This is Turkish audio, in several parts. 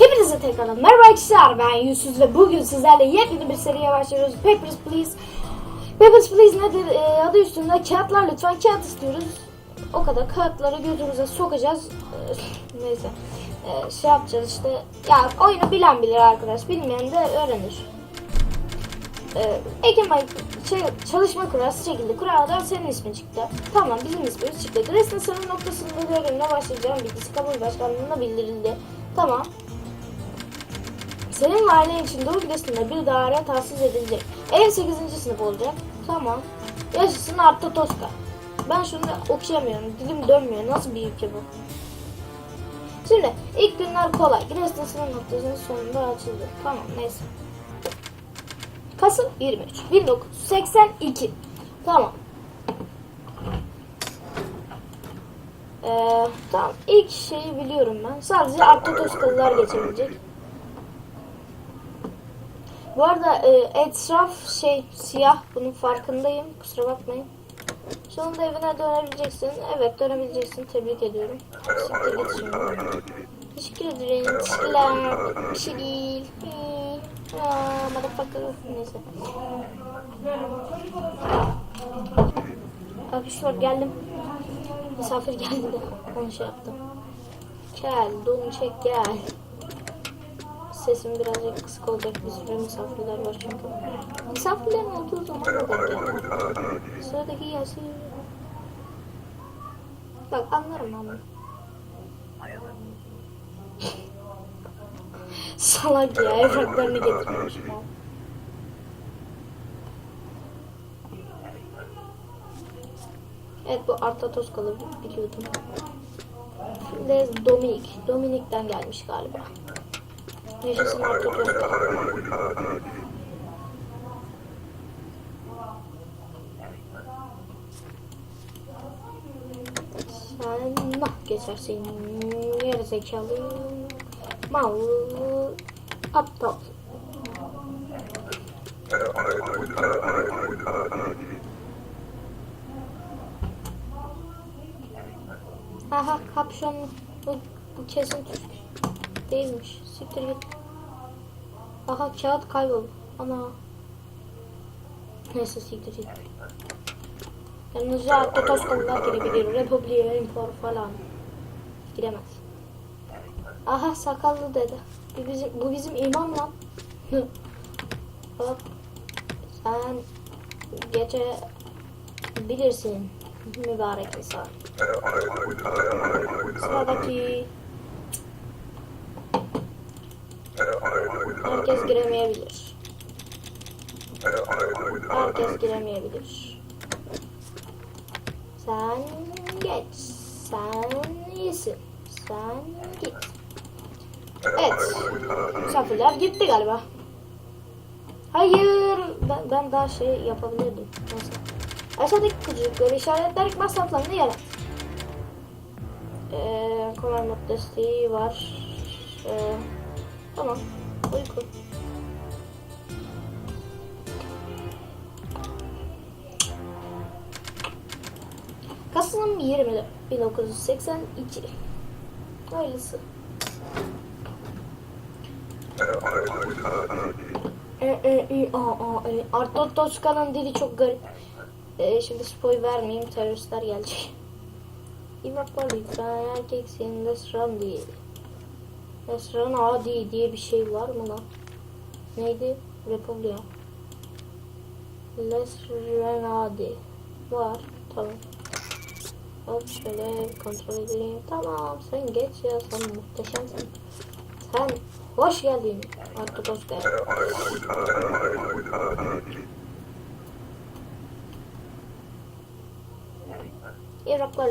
Hepinize tekrardan merhaba arkadaşlar ben Yusuf ve bugün sizlerle yepyeni bir seriye başlıyoruz. Papers, Please. Papers, Please nedir? Ee, adı üstünde kağıtlar lütfen kağıt istiyoruz. O kadar kağıtları gözümüze sokacağız. Ee, neyse. Ee, şey yapacağız işte. Ya oyunu bilen bilir arkadaş. Bilmeyen de öğrenir. Ee, Ekim ayı şey, çalışma kurası çekildi. Kuraldan senin ismin çıktı. Tamam bizim ismimiz çıktı. Resmin sınır noktasında görevine başlayacağım bilgisi kabul başkanlığına bildirildi. Tamam. Senin ve için Doğu Gidesi'nde bir daire tahsis edilecek. Ev 8. sınıf olacak. Tamam. Yaşasın Arta Toska. Ben şunu okuyamıyorum. Dilim dönmüyor. Nasıl bir ülke bu? Şimdi ilk günler kolay. Giresun sınır noktasının sonunda açıldı. Tamam neyse. Kasım 23. 1982. Tamam. Ee, tamam. İlk şeyi biliyorum ben. Sadece Arta Toskalılar geçebilecek. Bu arada e, etraf şey siyah. Bunun farkındayım. Kusura bakmayın. Sonunda evine dönebileceksin. Evet dönebileceksin. Tebrik ediyorum. Siktir git. Teşekkür ederim. Teşekkürler. Bir şey değil. Aa, motherfucker. Neyse. Arkadaşlar geldim. Misafir geldi de onu şey yaptım. Gel, don çek gel. Sesim birazcık kısık olacak bir sürü misafirler var çünkü. Misafirlerin olduğu zaman da bekliyorum. Sıradaki gelsin. Bak anlarım ama. Salak ya evraklarını getirmiş. Evet bu Arta Toskalı biliyordum. Şimdi Dominik. Dominik'ten gelmiş galiba. Sen nah geçersin. Geri zekalı. Mal. Aptal. Aha kapşon bu, bu kesin değilmiş. Siktir git. Aha kağıt kayboldu. Ana. Neyse siktir git. Yalnızca hatta Toskalılar girebilir. Republik'e impor falan. Giremez. Aha sakallı dede. Bu bizim, bu bizim imam lan. Hop. Sen gece bilirsin mübarek insan. Sıradaki herkes giremeyebilir. Herkes giremeyebilir. Sen geç. Sen iyisin. Sen git. Evet. Misafirler gitti galiba. Hayır. Ben, ben daha şey yapabilirdim. Neyse. Aşağıdaki kutucukları işaretler masraflarını yarat. Ee, kolay mod desteği var. Ee, tamam. Uyku. Kasım 20 1982. Öylesi. E, e, a, a, e. Artur Toska'nın dili çok garip. E, şimdi spoil vermeyeyim teröristler gelecek. İmaklar lütfen erkeksin restoran değil. Restoran adi diye bir şey var mı lan? Neydi? Republika. Restoran adi. Var. Tamam. Hop şöyle kontrol edeyim. Tamam sen geç ya sen muhteşemsin. Sen hoş geldin Artur Toska. Iraklar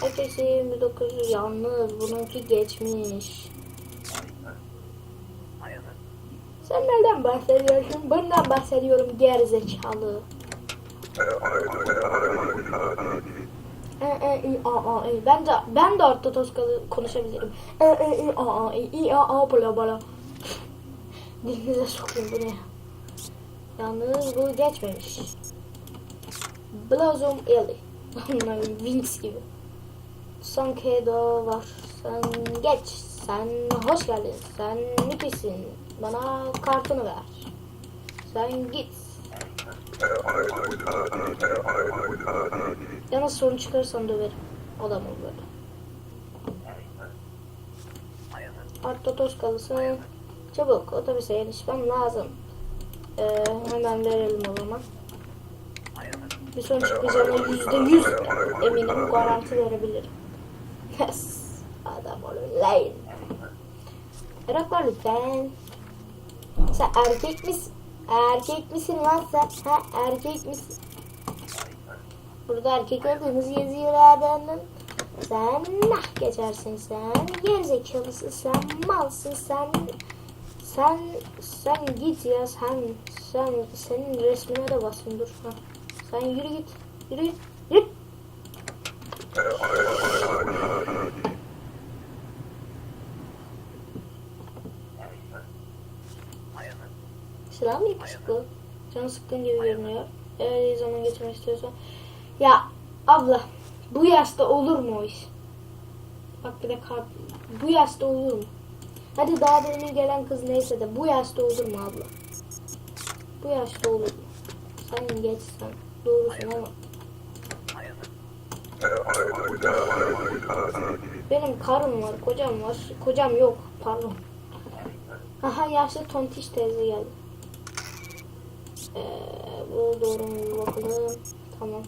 Herkesi 29 yalnız bununki geçmiş. Sen nereden bahsediyorsun? Bundan bahsediyorum gerizekalı. E, e, i. Ben de ben de Orta Toskalı konuşabilirim. E, e, i, a, a, e, i, a, a, bla bla. Dilinize sokayım bu ne? Yalnız bu geçmemiş. Blossom Alley. Onlar Wings gibi. Son Kedo var. Sen geç. Sen hoş geldin. Sen müthişsin. Bana kartını ver. Sen git. Yalnız sorun çıkarırsan döverim. Adamım böyle. Artta toz kalısın. Çabuk otobüse yetişmem lazım. Ee, hemen verelim o zaman. Bir sorun çıkmayacağına yüzde yüz eminim garanti verebilirim. Yes. Adam olun lan. Iraklar lütfen. Sen erkek misin? Erkek misin lan sen? Ha erkek misin? Burada erkek olduğunuz yazıyor adamın. Sen nah geçersin sen. Gerizekalısın sen. Malsın sen. Sen sen git ya sen sen senin resmine de basın dur. Sen yürü git. Yürü git. Yakışıklı? Canı sıkkın gibi görünüyor. Eğer iyi zaman geçirmek istiyorsan. Ya abla bu yaşta olur mu o iş? Bak bir de kart. Bu yaşta olur mu? Hadi daha demin gelen kız neyse de bu yaşta olur mu abla? Bu yaşta olur mu? Sen geç sen. Doğrusun ama. Benim karım var, kocam var. Kocam yok, pardon. Aha yaşlı tontiş teyze geldi. Ee, bu doğru mu bakalım. Tamam.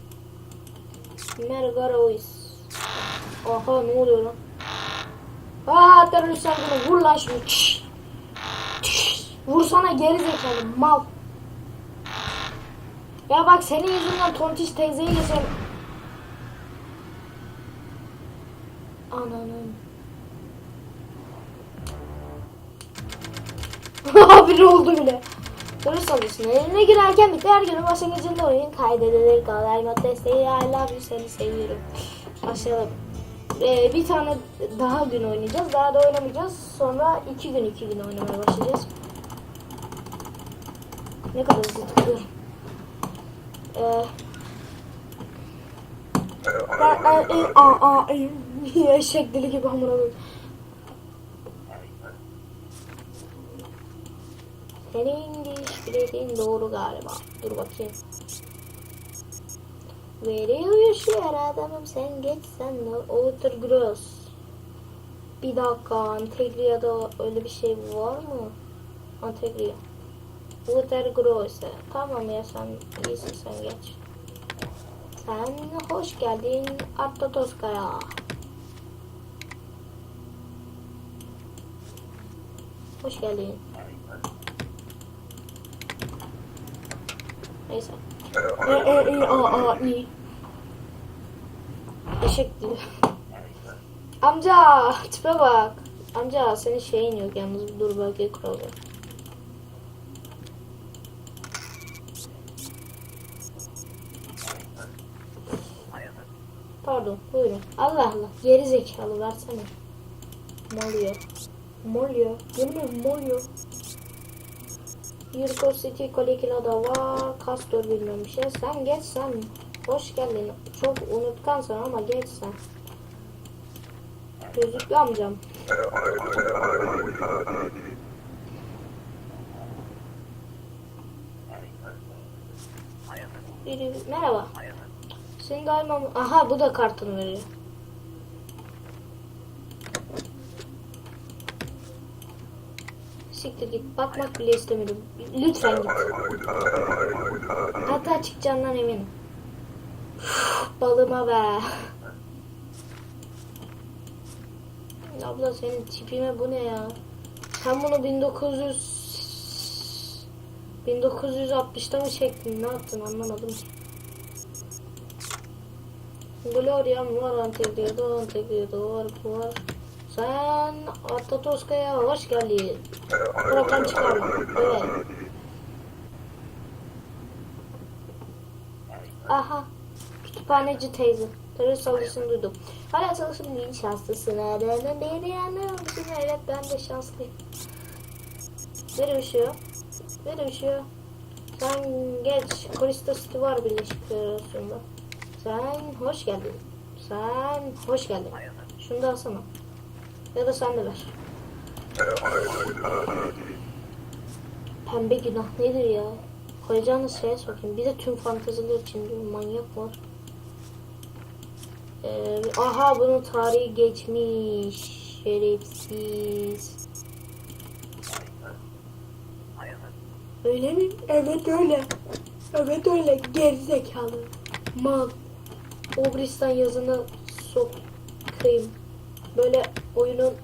Mergarois. Aha ne oluyor lan? Aa terörist saldırı vur lan şunu. Çş. Çş. Vursana geri zekalı mal. Ya bak senin yüzünden tontiş teyzeyi geçer. Ananın. Haberi oldu bile. Soru sorusun. Eline girerken bitti her günün başlangıcında oyun kaydedilir. Mod desteği I love you seni seviyorum. Başlayalım. Ee, bir tane daha gün oynayacağız. Daha da oynamayacağız. Sonra iki gün iki gün oynamaya başlayacağız. Ne kadar hızlı tıklıyorum. Ee, ben, ben, e, a, a, e, eşek dili gibi hamur alıyorum. Senin biletin doğru galiba. Dur bakayım. Veriyor yaşıyor adamım sen geç sen de Outer Gross. Bir dakika Antegria'da öyle bir şey var mı? Antegria. Outer Gross. Tamam ya sen iyisin sen geç. Sen hoş geldin Arta Toska'ya. Hoş geldin. Neyse. E, e, i, a, a, i. Eşek gibi. Amca tipe bak. Amca senin şeyin yok yalnız dur bölge kuralı. Pardon buyurun. Allah Allah geri zekalı versene. Molyo. Molyo. Yemin ederim molyo. Yurko City Colicula da var. Castor bilmem bir şey. Sen geç sen. Hoş geldin. Çok unutkansın ama geç sen. Gözlüklü amcam. Biri, merhaba. Senin daima... Aha bu da kartını veriyor. Siktir git. Bakmak bile istemiyorum. Lütfen git. Hatta çıkacağından eminim. Balıma be. Abla senin tipime bu ne ya? Sen bunu 1900 1960'ta mı çektin? Ne yaptın anlamadım ki. Gloria'm var Antegrio'da, Antegrio'da var, bu var. Sen Atatoska'ya hoş geldin. Program çıkarma. Evet. Aha. Kütüphaneci teyze. Terör saldırısını duydum. Hala çalışım linç hastasın. Adamın beni anlıyormuşsun. Evet ben de şanslıyım. Nereye üşüyor? Nereye üşüyor? Sen geç. Krista City var Birleşik Federasyonu'nda. Sen hoş geldin. Sen hoş geldin. Şunu da alsana. Ya da sen de ver. Pembe günah nedir ya? Koyacağınız şeye sokayım. Bir de tüm fanteziler için diyor. Manyak var. Ee, aha bunun tarihi geçmiş. Şerefsiz. Öyle mi? Evet öyle. Evet öyle. Gerizekalı. Mal. Obristan yazını sokayım. Böyle oyunun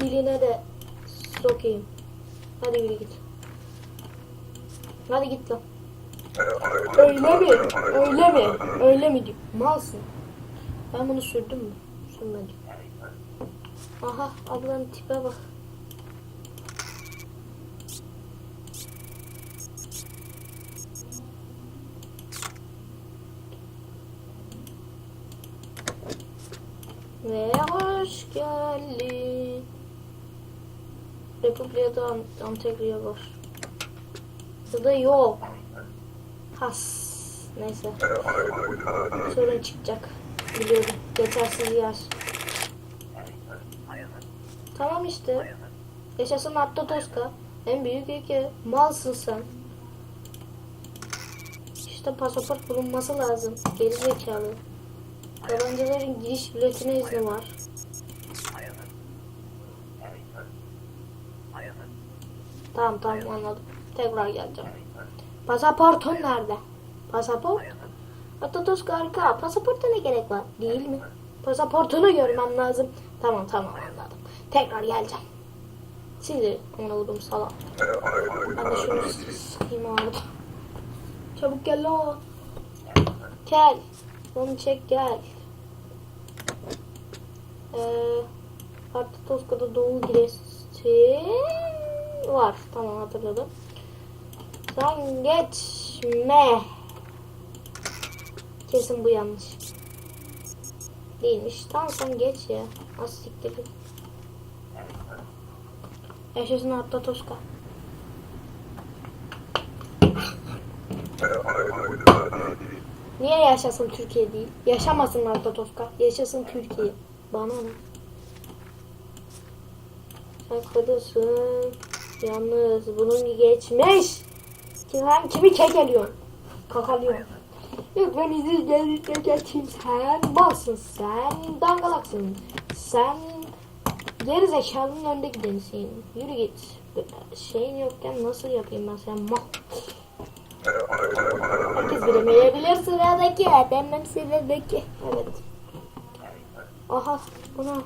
diline de sokayım. Hadi yürü git. Hadi git lan. Öyle mi? Öyle mi? Öyle mi. Malsın. Ben bunu sürdüm mü? Sürmedim. Aha ablanın tipe bak. Ve hoş geldin. Republika'da da Ant- Antegria var. Ya da yok. Has. Neyse. Sorun çıkacak. Biliyorum. Yetersiz yaş. Tamam işte. Yaşasın Hatta Toska. En büyük ülke. Malsın sen. İşte pasaport bulunması lazım. Geri zekalı. Yabancıların giriş biletine izni var. Tamam tamam anladım. Tekrar geleceğim. Pasaportun nerede? Pasaport? Atatürk harika. Pasaporta ne gerek var? Değil mi? Pasaportunu görmem lazım. Tamam tamam anladım. Tekrar geleceğim. Sizi ona vurdum salam. Ben de şunu sıkayım abi. Çabuk gel o. Gel. Onu çek gel. Ee, Artı Toska'da Doğu Giresi var. Tamam hatırladım. Sen geçme. Kesin bu yanlış. Değilmiş. Tamam sen geç ya. Az siktir. Yaşasın Hatta Toska. Niye yaşasın Türkiye değil? Yaşamasın Hatta Toska. Yaşasın Türkiye. Bana ne? Sen kadınsın. Yalnız bunun geçmiş. Kim, kimi kekeliyorsun? Kakalıyorsun. Lütfen izin gelirse geçeyim sen. Balsın sen. Dangalaksın. Sen geri zekalının önde gidenisin. Yürü git. Şeyin yokken nasıl yapayım ben sen mal. Herkes bilemeyebilir sıradaki. Demem sıradaki. Evet. Aha buna.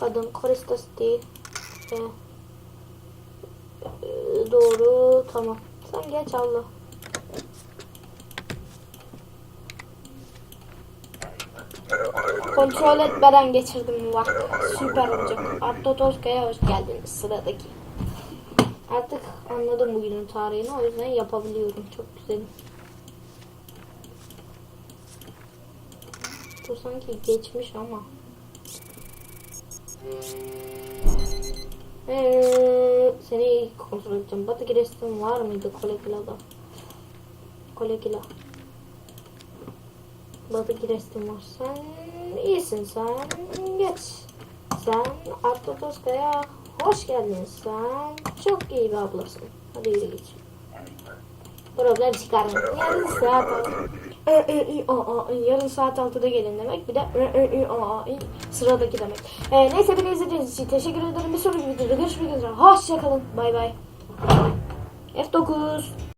Kadın Karistas değil. Ee, e, doğru tamam. Sen geç Allah. Kontrol etmeden geçirdim bak. Süper olacak. Arto Toska'ya hoş geldiniz sıradaki. Artık anladım bugünün tarihini o yüzden yapabiliyorum. Çok güzel. Bu sanki geçmiş ama. Ee, seni kontrol edeceğim. Batı Giresun var mıydı Kolekila'da? Kolekila. Batı Giresun var. Sen iyisin sen. Geç. Sen Artotoska'ya hoş geldin. Sen çok iyi bir ablasın. Hadi yürü git. Problem çıkarma. Yarın saat Yarın saat 6'da gelin demek. Bir de sıradaki demek. Ee, neyse beni izlediğiniz için teşekkür ederim. Bir sonraki videoda görüşmek üzere. Hoşçakalın. Bay bay. F9.